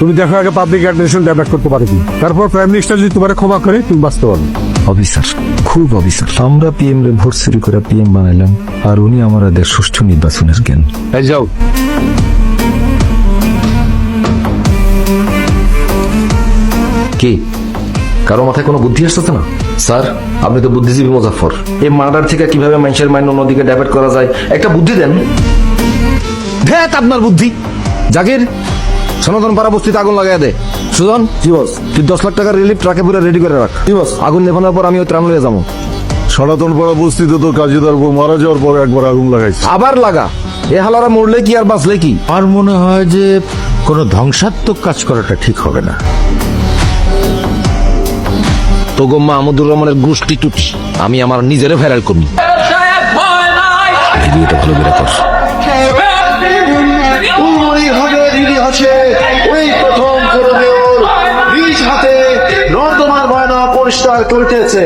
তুমি দেখো আগে পাবলিক অ্যাডমিনিস্ট্রেশন ডেভেলপ করতে পারো কি? তারপর প্রাইম মিনিস্টার যদি তোমার ক্ষমা করে তুমি বাঁচতে পারবে অফিসার খুব অফিসার আমরা পিএম রে ভোট চুরি করে পিএম বানাইলাম আর উনি আমাদের সুষ্ঠু নির্বাচনের জ্ঞান। এই যাও। কি? কারও মাথায় কোনো বুদ্ধি আসতেছে না? স্যার আপনি তো বুদ্ধিজীবী মুজাফর এই মার্ডার থেকে কীভাবে মানুষের মাইন্ড অন্যদিকে ডাইভার্ট করা যায়? একটা বুদ্ধি দেন। ভেত আপনার বুদ্ধি। জাকির সনাতন পাড়া বস্তিতে আগুন লাগাই দে। সুজন জি বস তুই দশ লাখ টাকার রিলিফ ট্রাকে পুরো রেডি করে রাখ। জি বস আগুন নেভানোর পর আমি ওই ত্রাণ লয়ে যাব। সনাতন পাড়া বস্তিতে তো কাজীদার মারা যাওয়ার পর একবার আগুন লাগাইছে। আবার লাগা। এ হালারা মরলে কি আর বাঁচলে কি? আমার মনে হয় যে কোনো ধ্বংসাত্মক কাজ করাটা ঠিক হবে না। তো গো মাহমুদুর রহমানের গোষ্ঠী টুটি আমি আমার নিজেরে ভাইরাল করি ভিডিওটা ভালো করে কর পরিষ্কার করিতেছে।